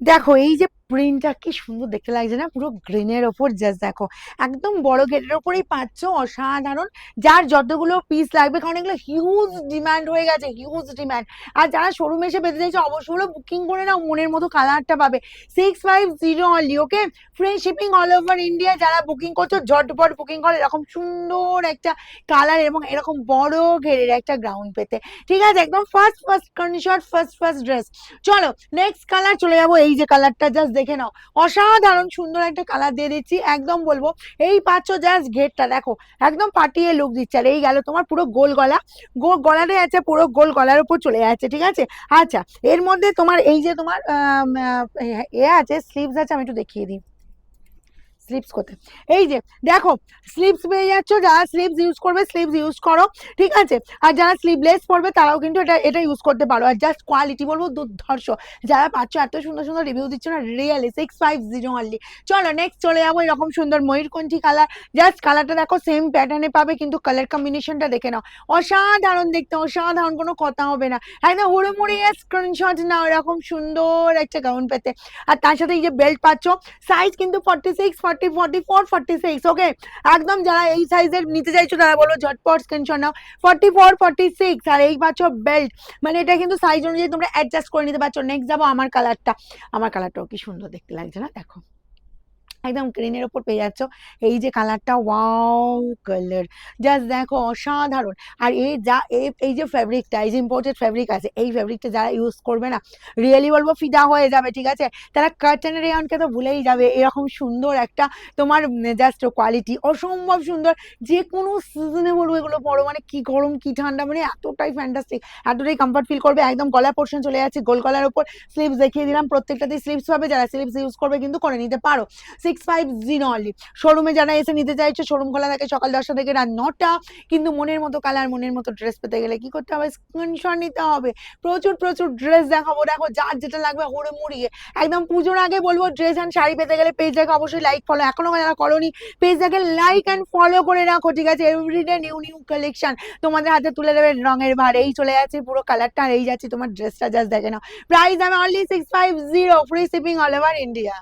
দেখো এই যে প্রিন্টটা কি সুন্দর দেখতে লাগছে না? পুরো গ্রিনের ওপর জাস্ট দেখো। একদম বড় গেটের ওপরেই পাচ্ছ অসাধারণ, যার যতগুলো পিস লাগবে, কারণ এগুলো হিউজ ডিম্যান্ড হয়ে গেছে হিউজ ডিম্যান্ড আর যারা শোরুমে এসে পেতে চাইছে, অবশ্যই হলো বুকিং করে নাও, মনের মতো কালারটা পাবে। Six five zero only okay free shipping all over India যারা বুকিং করছ, ঝটপট বুকিং করে। এরকম সুন্দর একটা কালার এবং এরকম বড় ঘেরের একটা গ্রাউন্ড পেতে। ঠিক আছে? একদম first first condition first first dress চলো নেক্সট কালার চলে যাব। এই যে কালারটা জাস্ট দেখে নাও। অসাধারণ সুন্দর একটা কালার দিয়ে দিচ্ছি। একদম বলব, এই পাচ্ছ জাস্ট ঘেরটা, দেখো, একদম পাটিয়ে লুক দিচ্ছে। আর এই গেল তোমার পুরো গোল গলা। গোল গলাটাই আছে, পুরো গোল গলার উপর চলে যাচ্ছে, ঠিক আছে? আচ্ছা এর মধ্যে তোমার এই যে তোমার এ আছে স্লিভস আছে, আমি একটু দেখিয়ে দিই। স্লিপস কোথায় এই যে, দেখো স্লিপস পেয়ে যাচ্ছ, যারা স্লিপস ইউজ করবে স্লিপস ইউজ করো, ঠিক আছে? আর যারা স্লিভলেস পরবে, তারাও কিন্তু এটা এটা ইউজ করতে পারো। আর জাস্ট কোয়ালিটি বলব দুর্ধর্ষ। যারা পাচ্ছ এত সুন্দর সুন্দর রিভিউ দিচ্ছ না really six five zero only চলো নেক্সট চলে যাব এরকম সুন্দর ময়ূরকণ্ঠী কালার জাস্ট কালারটা দেখো সেম প্যাটার্নে পাবে, কিন্তু কালার কম্বিনেশনটা দেখে নাও। অসাধারণ দেখতে, অসাধারণ, কোনো কথা হবে না। একদম হুড়োমুড়ি স্ক্রিনশট নাও এরকম সুন্দর একটা গাউন পেতে। আর তার সাথে এই যে বেল্ট পাচ্ছ সাইজ কিন্তু forty six forty forty four forty six okay একদম যারা এই সাইজের নিতে চাইছো, তারা বলো, ঝটপট স্ক্রিনশট নাও। ফর্টি ফোর ফর্টি সিক্স আর এই পাচ্ছ বেল্ট মানে এটা কিন্তু সাইজ অনুযায়ী তোমরা অ্যাডজাস্ট করে নিতে পারছ। নেক্সট যাব আমার কালারটা আমার কালারটাও কি সুন্দর দেখতে লাগছে না? দেখো। একদম ক্রেনের ওপর পেয়ে যাচ্ছ। এই যে কালারটা ওয়াও কালার জাস্ট দেখো অসাধারণ। আর এই যা এই যে ফ্যাব্রিকটা এই যে ইম্পোর্টেড ফ্যাব্রিক আছে, এই ফ্যাব্রিকটা যারা ইউজ করবে না রিয়েলি বলব ফিদা হয়ে যাবে, ঠিক আছে? তারা কার্টেন রেয়নকে তো ভুলেই যাবে। এরকম সুন্দর একটা তোমার জাস্ট কোয়ালিটি অসম্ভব সুন্দর। যে কোনো সিজনে বলব এগুলো পরো। মানে কি গরম, কি ঠান্ডা মানে এতটাই ফ্যান্টাস্টিক এতটাই কমফর্ট ফিল করবে। একদম গলার পোর্শন চলে যাচ্ছে, গোল গলার উপর। স্লিভস দেখিয়ে দিলাম। প্রত্যেকটাতেই স্লিভস পাবে। যারা স্লিভস ইউজ করবে কিন্তু করে নিতে পারো। সিক্স ফাইভ জিরো শোরুমে যারা এসে নিতে চাইছো শোরুম খোলা থাকে সকাল দশটা থেকে রাত নটা, কিন্তু মনের মতো কালার মনের মতো ড্রেস পেতে গেলে কি করতে হবে? স্ক্রিনশট নিতে হবে। প্রচুর প্রচুর ড্রেস দেখাবো। দেখো, যার যেটা লাগবে হুড়ে মুড়িয়ে একদম পুজোর আগে বলব ড্রেস অ্যান্ড শাড়ি পেতে গেলে পেজটাকে অবশ্যই লাইক ফলো এখনও যারা করোনি পেজটাকে লাইক অ্যান্ড ফলো করে রাখো, ঠিক আছে? এভরিডে নিউ নিউ কালেকশন তোমাদের হাতে তুলে দেবে রঙের ভার এই চলে যাচ্ছে পুরো কালারটা আর এই যাচ্ছে তোমার ড্রেসটা জাস্ট দেখে নাও। প্রাইস আমি only six five zero free shipping all over India